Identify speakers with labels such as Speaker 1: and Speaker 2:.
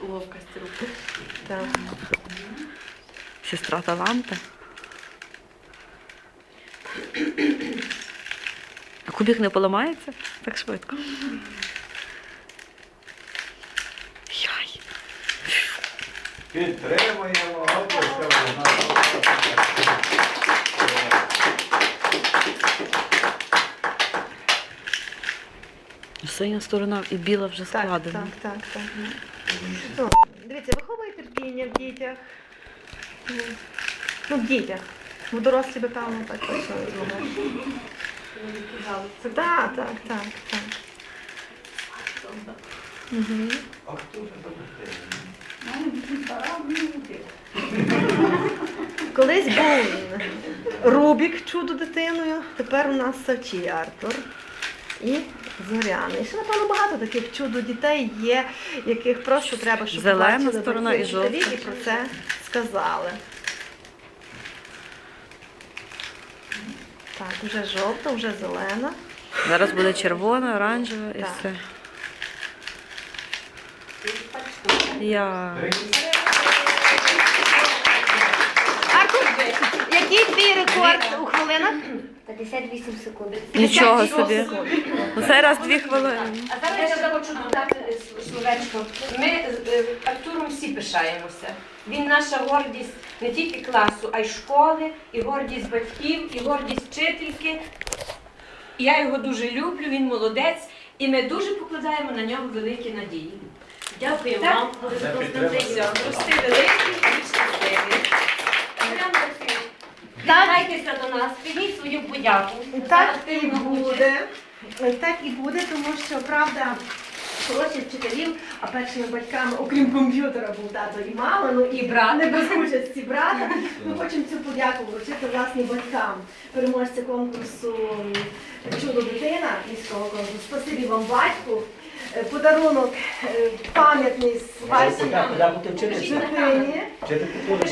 Speaker 1: Ловкость рук.
Speaker 2: Так.
Speaker 3: Сестра таланта. А кубик не поламається так швидко. Яй.
Speaker 4: Підтримуємо,
Speaker 3: Синя сторона і біла вже
Speaker 2: Так,
Speaker 3: складена.
Speaker 2: так, так, так. Ну, дивіться, виховує терпіння в дітях. Ну, в дітях. В дорослі би певно так точно. Так, так, так, так. Угу.
Speaker 4: А хто?
Speaker 2: Колись був Рубік чудо дитиною, тепер у нас Савчій Артур і Зоряна. І ще, напевно, багато таких чудо дітей є, яких просто треба, щоб
Speaker 3: Зелена сторона і жовта.
Speaker 2: І про це сказали. Так, вже жовта, вже зелена.
Speaker 3: Зараз буде червона, оранжева і
Speaker 2: Так.
Speaker 3: все. Я...
Speaker 2: Артур, який твій рекорд у хвилинах?
Speaker 5: 58 секунд.
Speaker 3: Нічого
Speaker 2: 58
Speaker 3: собі.
Speaker 2: секунд.
Speaker 3: Ну, цей раз дві хвилини.
Speaker 1: А зараз я ще хочу додати словечко. Ми з е, Артуром всі пишаємося. Він наша гордість не тільки класу, а й школи, і гордість батьків, і гордість вчительки. І Я його дуже люблю, він молодець, і ми дуже покладаємо на нього великі надії. Дякую вам. Рости великі і щасливі. Вітайтеся до нас, прийміть свою подяку.
Speaker 2: Так і буде. Так і буде, тому що правда. Хороших вчителів, а першими батьками, окрім комп'ютера, був тато і мама, ну і брат, не без участі брата. Ми хочемо цю подяку вручити власне батькам, переможця конкурсу Чудо дитина міського конкурсу. Спасибі вам, батьку. Е, Подарунок е, пам'ятний з вашої дитині.